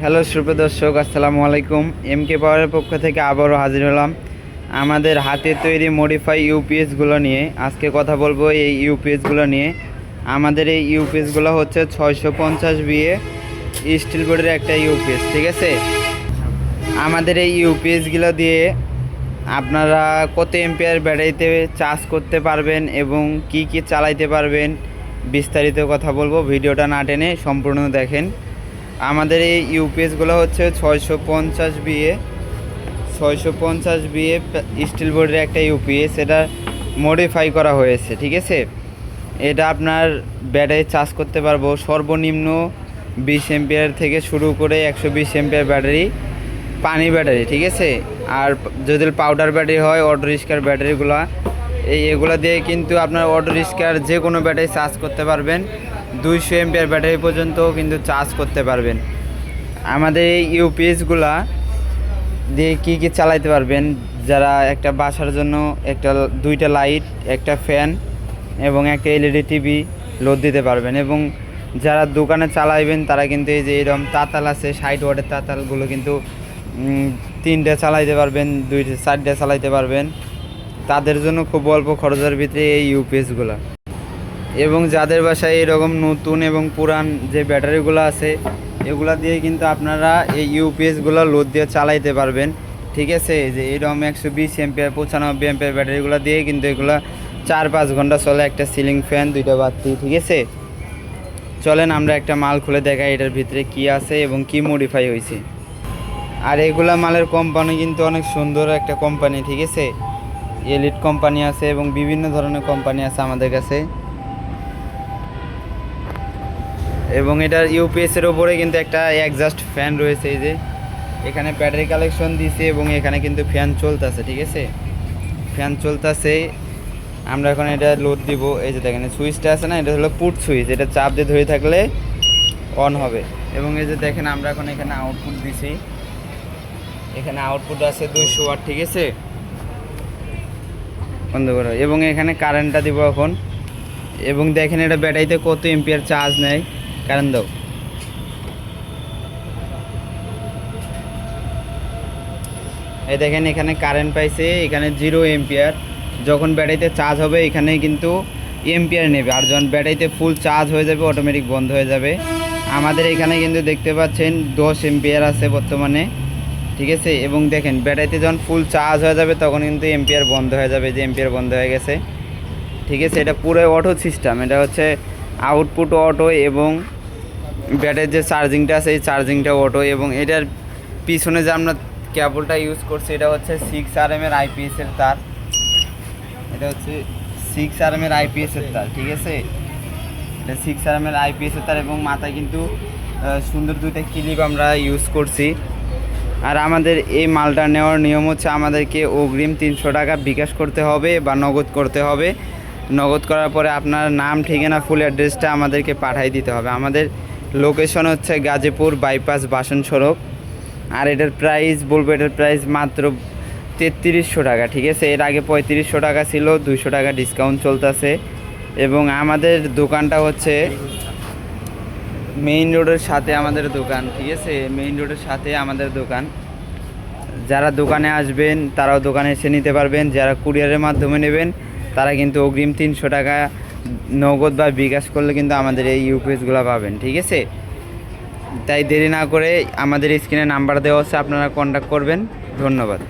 Hello সুপ্র দর্শক, আসসালামু আলাইকুম। এম কে পাওয়ারের পক্ষ থেকে আবারও হাজির হলাম আমাদের হাতে তৈরি মডিফাই ইউপিএসগুলো নিয়ে। আজকে কথা বলব এই ইউপিএসগুলো নিয়ে। আমাদের এই ইউপিএসগুলো হচ্ছে ছয়শো পঞ্চাশ বিয়ে স্টিল বোর্ডের একটা ইউপিএস ঠিক আছে? আমাদের এই ইউপিএসগুলো দিয়ে আপনারা কত এম্পিয়ার ব্যাটারিতে চার্জ করতে পারবেন এবং কি কি চালাইতে পারবেন বিস্তারিত কথা বলব। ভিডিওটা না টেনে সম্পূর্ণ দেখেন। আমাদের এই ইউপিএসগুলো হচ্ছে ছয়শো পঞ্চাশ বিয়ে ছয়শো পঞ্চাশ বিয়ে স্টিল বোর্ডের একটা ইউপিএস এটা মডিফাই করা হয়েছে, ঠিক আছে? এটা আপনার ব্যাটারি চার্জ করতে পারব সর্বনিম্ন বিশ এম্পিয়ার থেকে শুরু করে একশো বিশ এম্পিয়ার ব্যাটারি পানি ব্যাটারি ঠিক আছে? আর যদি পাউডার ব্যাটারি হয় অটো রিক্সার ব্যাটারিগুলো এই এগুলো দিয়ে কিন্তু আপনার অটো রিক্সার যে কোনো ব্যাটারি চার্জ করতে পারবেন। দুইশো এমপিআর ব্যাটারি পর্যন্ত কিন্তু চার্জ করতে পারবেন। আমাদের এই ইউপিএসগুলা দিয়ে কি কি চালাইতে পারবেন? যারা একটা বাসার জন্য একটা দুইটা লাইট একটা ফ্যান এবং একটা এলইডি টিভি লোড দিতে পারবেন এবং যারা দোকানে চালাইবেন, তারা কিন্তু এই যে এরকম তাতাল আছে ষাট ওয়াটের তাতালগুলো কিন্তু তিনটে চালাইতে পারবেন, দুইটা, চারটে চালাইতে পারবেন। তাদের জন্য খুব অল্প খরচের ভিতরে এই ইউপিএসগুলো এবং যাদের বাসায় এরকম নতুন এবং পুরান যে ব্যাটারিগুলো আছে, এগুলা দিয়ে কিন্তু আপনারা এই ইউপিএসগুলো লোড দিয়ে চালাইতে পারবেন। ঠিক আছে? যে এরকম একশো বিশ এমপিআর পঁচানব্বই এমপিআর ব্যাটারিগুলো দিয়ে কিন্তু এগুলো চার পাঁচ ঘণ্টা চলে একটা সিলিং ফ্যান দুইটা বাতি, ঠিক আছে? চলেন আমরা একটা মাল খুলে দেখাই এটার ভিতরে কি আছে এবং কি মডিফাই হয়েছে। আর এগুলা মালের কোম্পানি কিন্তু অনেক সুন্দর একটা কোম্পানি ঠিক আছে? এলিট কোম্পানি আছে এবং বিভিন্ন ধরনের কোম্পানি আছে আমাদের কাছে। এবং এটার ইউপিএস এর উপরে কিন্তু একটা একজাস্ট ফ্যান রয়েছে এই যে। এখানে ব্যাটারি কালেকশন দিছে এবং এখানে কিন্তু ফ্যান চলতেছে, ঠিক আছে? ফ্যান চলতেছে। আমরা এখন এটা লোড দিব। এই যে দেখেন সুইচটা আছে না, এটা হলো পুট সুইচ এটা চাপ দিয়ে ধরে থাকলে অন হবে। এবং এই যে দেখেন, আমরা এখন এখানে আউটপুট দিছি। এখানে আউটপুট আছে দুইশো ওয়াট ঠিক আছে? বন্ধ করো। এবং এখানে কারেন্টটা দিব এখন। এবং দেখেন, এটা ব্যাটারিতে কত এম্পিয়ার চার্জ নেয়। কারেন্ট দাও। এই দেখেন, এখানে কারেন্ট পাইছে, এখানে জিরো এম্পিয়ার যখন ব্যাটারিতে চার্জ হবে এখানে কিন্তু এম্পিয়ার নেবে। আর যখন ব্যাটারিতে ফুল চার্জ হয়ে যাবে অটোমেটিক বন্ধ হয়ে যাবে। আমাদের এখানে কিন্তু দেখতে পাচ্ছেন, দশ এম্পিয়ার আছে বর্তমানে। ঠিক আছে? এবং দেখেন ব্যাটারিতে যখন ফুল চার্জ হয়ে যাবে, তখন কিন্তু এম্পিয়ার বন্ধ হয়ে যাবে যে এম্পিয়ার বন্ধ হয়ে গেছে। ঠিক আছে? এটা পুরো অটো সিস্টেম এটা হচ্ছে আউটপুট অটো এবং ব্যাটারির যে চার্জিংটা আছে, এই চার্জিংটা অটো এবং এটার পিছনে যে আমরা কেবলটা ইউজ করছি, এটা হচ্ছে সিক্স আর এম এর আইপিএস এর তার। এটা হচ্ছে সিক্স আর এম এর আইপিএস এর তার, ঠিক আছে? এটা সিক্স আর এম এর আইপিএস এর তার এবং মাথায় কিন্তু সুন্দর দুইটা ক্লিপ আমরা ইউজ করছি। আর আমাদের এই মালটা নেওয়ার নিয়ম হচ্ছে আমাদেরকে অগ্রিম তিনশো টাকা বিকাশ করতে হবে বা নগদ করতে হবে। নগদ করার পরে আপনার নাম, ঠিকানা ফুল অ্যাড্রেসটা আমাদেরকে পাঠিয়ে দিতে হবে। আমাদের লোকেশন হচ্ছে গাজীপুর বাইপাস বাসন সড়ক। আর এটার প্রাইস বলব এটার প্রাইস মাত্র তেত্রিশশো টাকা, ঠিক আছে? এর আগে পঁয়ত্রিশশো টাকা ছিল দুশো টাকা ডিসকাউন্ট চলতেছে। এবং আমাদের দোকানটা হচ্ছে মেইন রোডের সাথে আমাদের দোকান, ঠিক আছে? মেইন রোডের সাথে আমাদের দোকান। যারা দোকানে আসবেন, তারাও দোকানে এসে নিতে পারবেন। যারা কুরিয়ারের মাধ্যমে নেবেন, তারা কিন্তু অগ্রিম তিনশো টাকা নগদ বা বিকাশ করলে কিন্তু আমাদের এই ইউপিএসগুলো পাবেন, ঠিক আছে? তাই দেরি না করে আমাদের স্ক্রিনে নাম্বার দেওয়া হচ্ছে আপনারা কন্ট্যাক্ট করবেন। ধন্যবাদ।